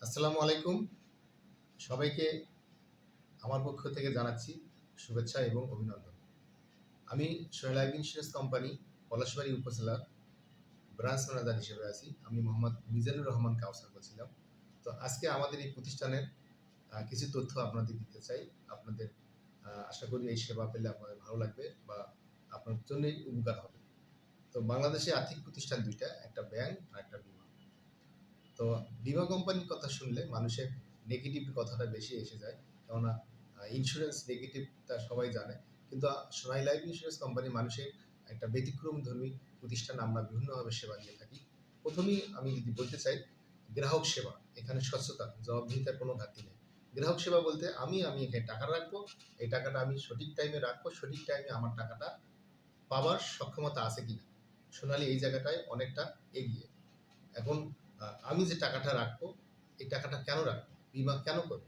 আসসালামু আলাইকুম। সবাইকে আমার পক্ষ থেকে জানাচ্ছি শুভেচ্ছা এবং অভিনন্দন। আমি সোহেল ইন্স্যুরেন্স কোম্পানি, পলাশবাড়ি উপজেলার ব্রাঞ্চ ম্যানেজার হিসেবে আছি। আমি মোহাম্মদ মিজানুর রহমান কাউসার বলছিলাম। তো আজকে আমাদের এই প্রতিষ্ঠানের কিছু তথ্য আপনাদের দিতে চাই। আপনাদের আশা করি এই সেবা পেলে আপনাদের ভালো লাগবে বা আপনার জন্যই উপকার হবে। তো বাংলাদেশে আর্থিক প্রতিষ্ঠান দুইটা, একটা ব্যাংক আর একটা বিমা। তো বিমা কোম্পানির কথা শুনলে মানুষের নেগেটিভ কথাটা বেশি এসে যায়। কেননা ইন্স্যুরেন্স নেগেটিভটা সবাই জানে। কিন্তু সোনাই লাইফ ইন্স্যুরেন্স কোম্পানি মানুষের একটা ব্যতিক্রম ধর্মী প্রতিষ্ঠান আমরা বিভিন্নভাবে সেবা দিয়ে থাকি। প্রথমেই আমি যদি বলতে চাই, গ্রাহক সেবা, এখানে স্বচ্ছতা, জবাবদিহিতার কোনো ঘাটতি নেই। গ্রাহক সেবা বলতে আমি আমি এখানে টাকা রাখব, এই টাকাটা আমি সঠিক টাইমে রাখব, সঠিক টাইমে আমার টাকাটা পাওয়ার সক্ষমতা আছে কিনা। সোনালি এই জায়গাটায় অনেকটা এগিয়ে। এখন আমি যে টাকাটা রাখব, এই টাকাটা কেন রাখব? বিমা কেন করব?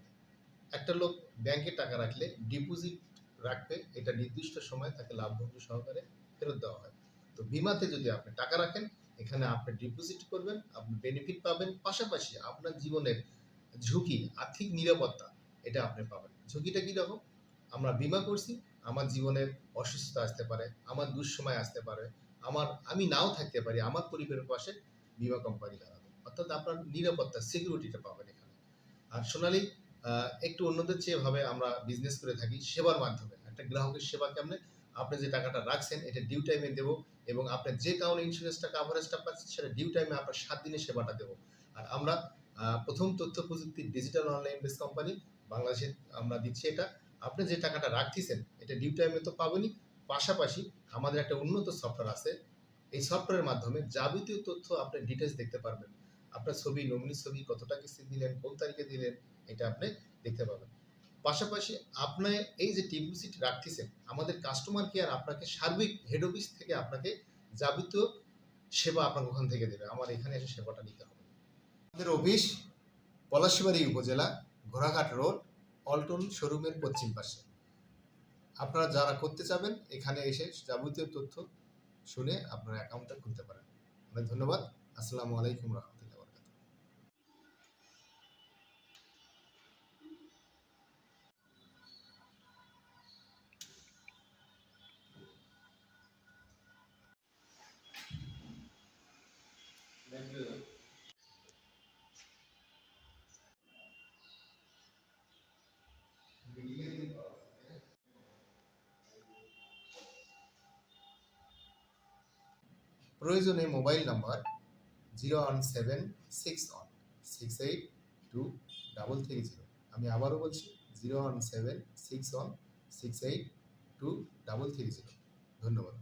একটা লোক ব্যাংকে টাকা রাখলে ডিপোজিট রাখবে, এটা নির্দিষ্ট সময় তাকে লাভভোগ্য সহকারে ফেরত দেওয়া হয়। তো বিমাতে যদি আপনি টাকা রাখেন, এখানে আপনি ডিপোজিট করবেন, আপনি বেনিফিট পাবেন, পাশাপাশি আপনার জীবনের ঝুঁকি, আর্থিক নিরাপত্তা, এটা আপনি পাবেন। ঝুঁকিটা কী রকম আমরা বিমা করছি, আমার জীবনের অসুস্থতা আসতে পারে, আমার দুঃসময় আসতে পারে, আমার, আমি নাও থাকতে পারি, আমার পরিবারের পাশে বিমা কোম্পানি দাঁড়াবে অর্থাৎ আপনার নিরাপত্তা সিকিউরিটিটা পাবেন এখানে। আর সোনালি একটু অন্যদের চেয়ে ভাবে আমরা বিজনেস করে থাকি, সেবার মাধ্যমে। একটা গ্রাহকের সেবা কেমনে? আপনি যে টাকাটা রাখছেন, এটা ডিউ টাইমে দেবো এবং আপনার যে কারণে ইন্স্যুরেন্সটা কাভারেজটা পাচ্ছেন, সেটা ডিউ টাইমে আপনার সাত দিনের সেবাটা দেবো। আর আমরা প্রথম তথ্য প্রযুক্তি ডিজিটাল অনলাইন বেস কোম্পানি বাংলাদেশে আমরা দিচ্ছি এটা। আপনি যে টাকাটা রাখতেছেন, এটা ডিউ টাইমে তো পাবেনই। পাশাপাশি আমাদের একটা উন্নত সফটওয়্যার আছে। এই সফটওয়্যারের মাধ্যমে যাবতীয় তথ্য আপনি ডিটেলস দেখতে পারবেন। আপনার ছবি নমিনি ছবি কতটা কিস্তি দিলেন, কোন তারিখে দিলেন, এটা আপনি দেখতে পাবেন। পাশাপাশি আপনি এই যে ডিপোজিট রাখতেছেন, আমাদের কাস্টমার কেয়ার আপনাকে সার্বিক হেড অফিস থেকে আপনাকে যাবতীয় সেবা আপনার ওখান থেকে দেবে। আমার এখানে এসে সেবাটা নিতে হবে। আমাদের অফিস পলাশবাড়ি উপজেলা, ঘোড়াঘাট রোড অল্টন শোরুমের পশ্চিম পাশে। আপনারা যারা করতে চাবেন, এখানে এসে যাবতীয় তথ্য শুনে আপনার অ্যাকাউন্টটা খুলতে পারেন। অনেক ধন্যবাদ। আসসালামু আলাইকুম রহমতুল্লাহ। প্রয়োজনে mobile number zero one seven six one six eight two double three zero. আমি আবারও বলছি, zero one seven six one six eight two double three zero. ধন্যবাদ।